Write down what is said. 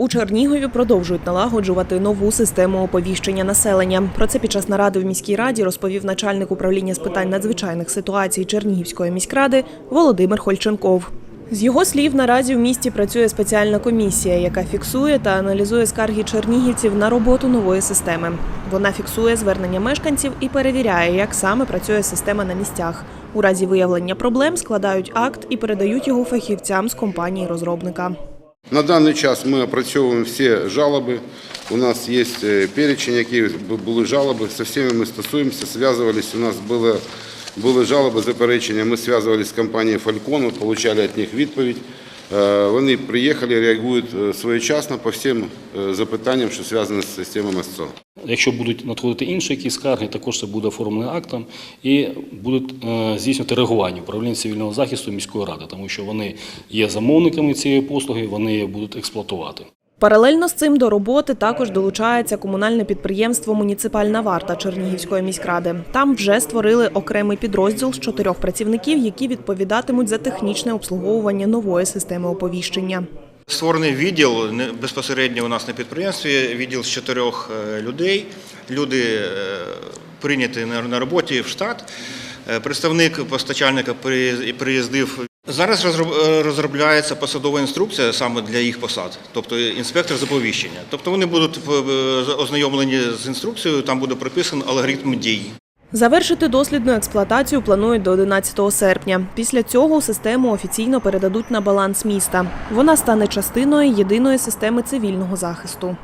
У Чернігові продовжують налагоджувати нову систему оповіщення населення. Про це під час наради в міській раді розповів начальник управління з питань надзвичайних ситуацій Чернігівської міськради Володимир Хольченков. З його слів, наразі в місті працює спеціальна комісія, яка фіксує та аналізує скарги чернігівців на роботу нової системи. Вона фіксує звернення мешканців і перевіряє, як саме працює система на місцях. У разі виявлення проблем складають акт і передають його фахівцям з компанії розробника. На даний час ми опрацьовуємо всі жалоби. У нас є е, перечень, які були жалоби. З всіми ми стосуємося, зв'язувалися. У нас були, були жалоби, заперечення. Ми зв'язувалися з компанією Фалькон, отримали від них відповідь. Е, Вони приїхали, реагують е, своєчасно по всім е, запитанням, що зв'язані з системами СЦО. Якщо будуть надходити інші якісь скарги, також це буде оформлено актом і будуть здійснювати реагування управління цивільного захисту міської ради, тому що вони є замовниками цієї послуги, вони будуть експлуатувати. Паралельно з цим до роботи також долучається комунальне підприємство Муніципальна варта Чернігівської міськради. Там вже створили окремий підрозділ з чотирьох працівників, які відповідатимуть за технічне обслуговування нової системи оповіщення. Створений відділ безпосередньо у нас на підприємстві, відділ з чотирьох е, людей. Люди е, прийняті на- роботі в штат. Е, Представник постачальника приїз- приїздив. Зараз е, розробляється посадова інструкція саме для їх посад, тобто інспектор з оповіщення. Тобто вони будуть ознайомлені з інструкцією, там буде прописаний алгоритм дій. Завершити дослідну експлуатацію планують до 11 серпня. Після цього систему офіційно передадуть на баланс міста. Вона стане частиною єдиної системи цивільного захисту.